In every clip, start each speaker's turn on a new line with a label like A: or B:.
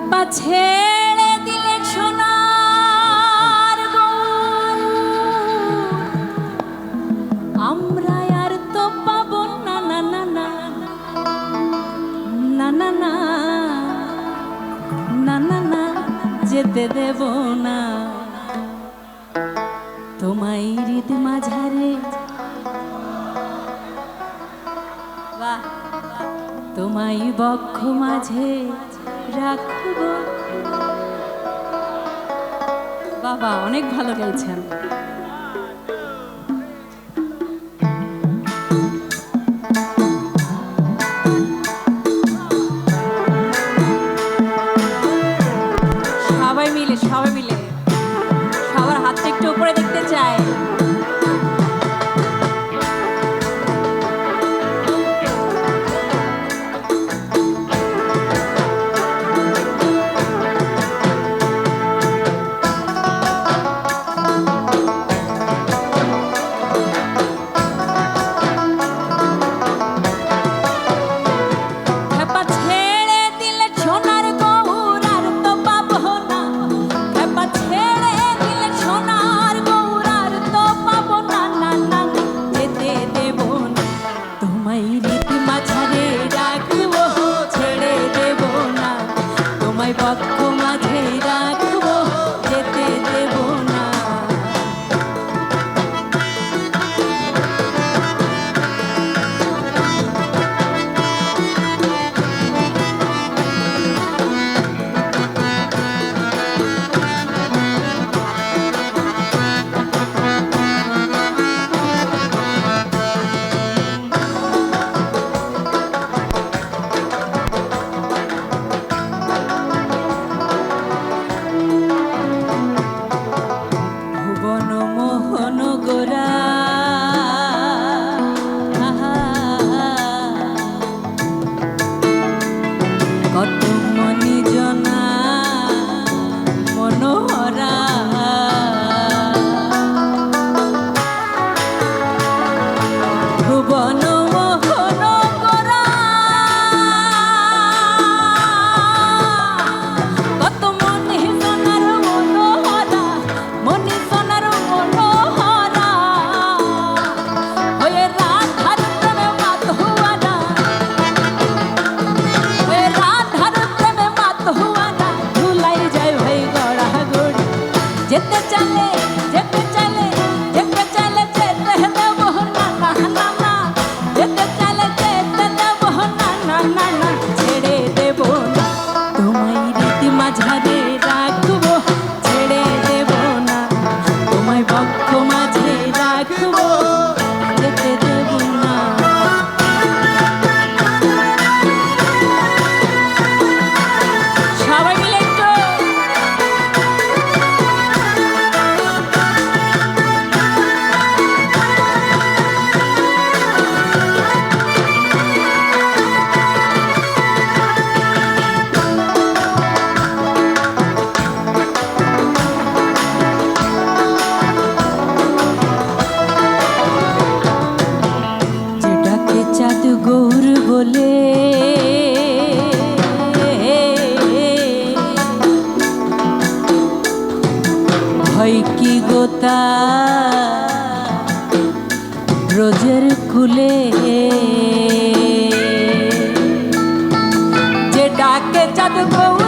A: ঝাপা ছেড়ে দিলে সোনার আমরা আর তো পাব না না না না না না না না না না যেতে দেব না তোমায় হৃদ মাঝারে তোমায় বক্ষ মাঝে রাখব। বাবা অনেক ভালো গেছেন হয় কি গোতা রোজের খুলে যে ডাকে চাঁদ বউ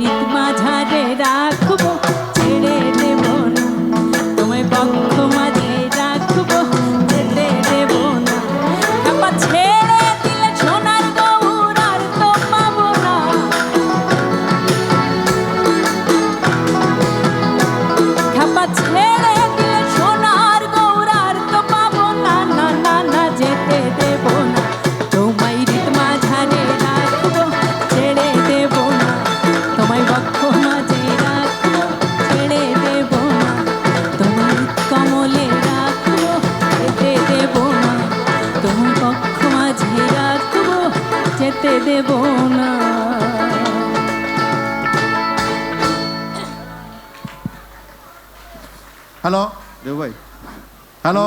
A: হৃদ মাঝারে রাখব ছেড়ে দেব না। তোমায় বক্ত যেতে দেব না।
B: হ্যালো দেব ভাই। হ্যালো